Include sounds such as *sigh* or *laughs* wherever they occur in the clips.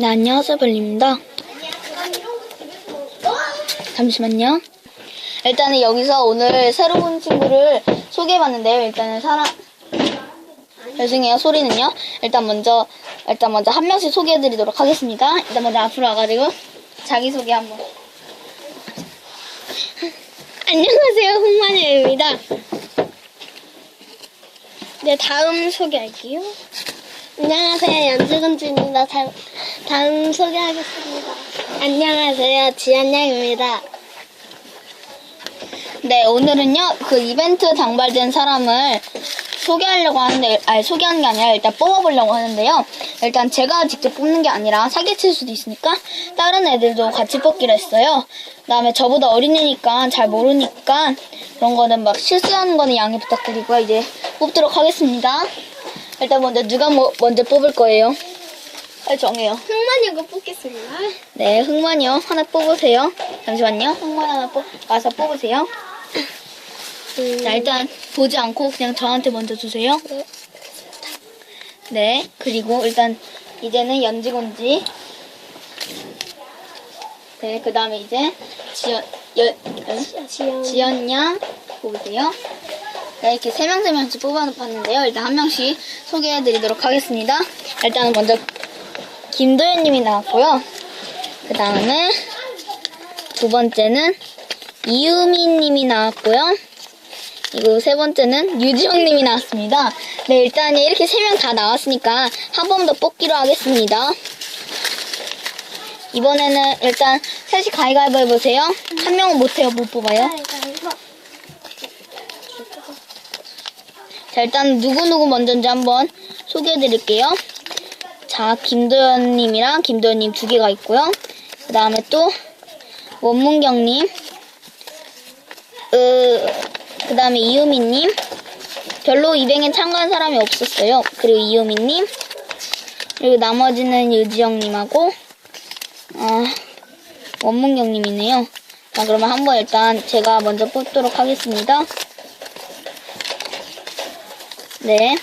네, 안녕하세요, 별입니다. 잠시만요. 일단은 여기서 오늘 새로운 친구를 소개해봤는데요. 일단은 사람, 죄송해요, 소리는요. 일단 먼저, 일단 먼저 한 명씩 소개해드리도록 하겠습니다. 일단 먼저 앞으로 와가지고 자기소개 한번. 안녕하세요, 홍마녀입니다. 네, 다음 소개할게요. 안녕하세요, 연주건주입니다. 다음, 소개하겠습니다. 안녕하세요, 지안양입니다. 네, 오늘은요, 그 이벤트 당발된 사람을 소개하려고 하는데, 아니, 소개하는 게 아니라 일단 뽑아보려고 하는데요. 일단 제가 직접 뽑는 게 아니라 사기칠 수도 있으니까 다른 애들도 같이 뽑기로 했어요. 그 다음에 저보다 어린애니까 잘 모르니까 그런 거는 막 실수하는 거는 양해 부탁드리고요. 이제 뽑도록 하겠습니다. 일단 먼저 누가 뭐- 먼저 뽑을 거예요? 빨리 정해요. 홍마녀가 뽑겠습니다. 네, 흑만이요. 하나 뽑으세요. 잠시만요. 흑만 하나 뽑, 와서 뽑으세요. 음, 자, 일단 보지 않고 그냥 저한테 먼저 주세요. 네. 네, 그리고 일단 이제는 연지건지. 네, 그 다음에 이제 지연, 연, 연, 지연. 지연 양 뽑으세요. 네, 이렇게 세 명 세 명씩 뽑아봤는데요. 일단 한 명씩 소개해드리도록 하겠습니다. 일단은 먼저 김도현님이 나왔고요. 그 다음에 두 번째는 이유미님이 나왔고요. 그리고 세 번째는 유지영님이 나왔습니다. 네, 일단 이렇게 세 명 다 나왔으니까 한 번 더 뽑기로 하겠습니다. 이번에는 일단 셋이 가위가위보 해보세요. 한 명은 못해요, 못 뽑아요. 자, 일단 누구누구 먼저인지 한번 소개해드릴게요. 자, 김도현님이랑 김도현님 두 개가 있고요. 그 다음에 또 원문경님, 으, 그 다음에 이유미님, 별로 이뱅에 참가한 사람이 없었어요. 그리고 이유미님, 그리고 나머지는 유지영님하고, 어, 원문경님이네요. 자, 그러면 한번 일단 제가 먼저 뽑도록 하겠습니다. 네.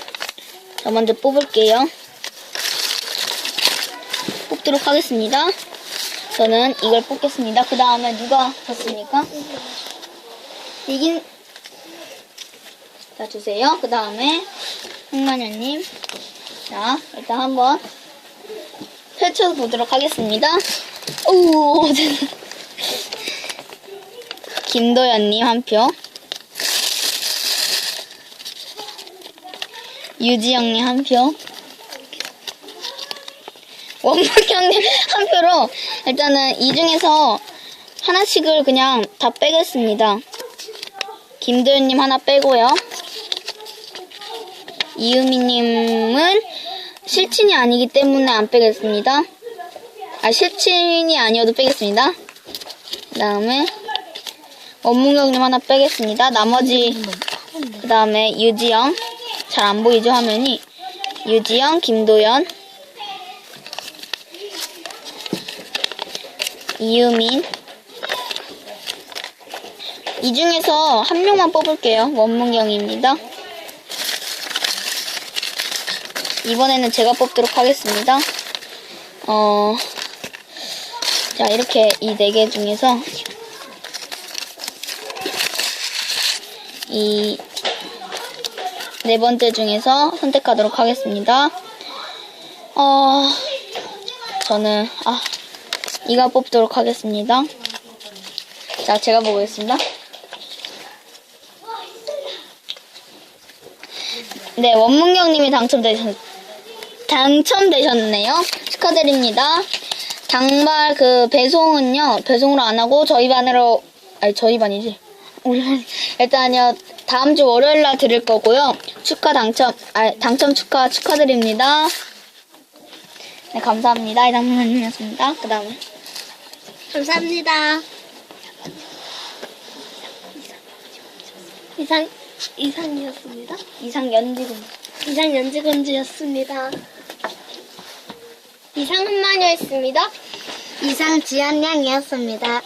자, 먼저 뽑을게요. 뽑도록 하겠습니다. 저는 이걸 뽑겠습니다. 그 다음에 누가 졌습니까? 이긴, 자, 주세요. 그 다음에, 홍마녀님. 자, 일단 한번 펼쳐보도록 하겠습니다. 오, *laughs* 김도연님 한 표. 유지영님 한 표. 원무경님 한 표로 일단은 이 중에서 하나씩을 그냥 다 빼겠습니다. 김도현님 하나 빼고요. 이유미님은 실친이 아니기 때문에 안 빼겠습니다. 아, 실친이 아니어도 빼겠습니다. 그 다음에 원무경님 하나 빼겠습니다. 나머지 그 다음에 유지영 잘 안 보이죠 화면이 유지영, 김도연, 이유민 이 중에서 한 명만 뽑을게요. 원문경입니다. 이번에는 제가 뽑도록 하겠습니다. 어, 자, 이렇게 이 네 개 중에서 이 네 번째 중에서 선택하도록 하겠습니다. 어, 저는, 아, 이가 뽑도록 하겠습니다. 자, 제가 보겠습니다. 네, 원문경님이 당첨되셨, 당첨되셨네요. 축하드립니다. 당발 그 배송은요, 배송으로 안 하고 저희 반으로, 아니, 저희 반이지. 우리 반. 일단요, 다음 주 월요일 날 드릴 거고요. 축하 당첨, 아, 당첨 축하 축하드립니다. 네, 감사합니다. 이상민이었습니다. 그 다음에. 감사합니다. 이상, 이상이었습니다. 이상 연지군. 이상 연지건주였습니다. 이상 한마녀였습니다. 이상 지안양이었습니다.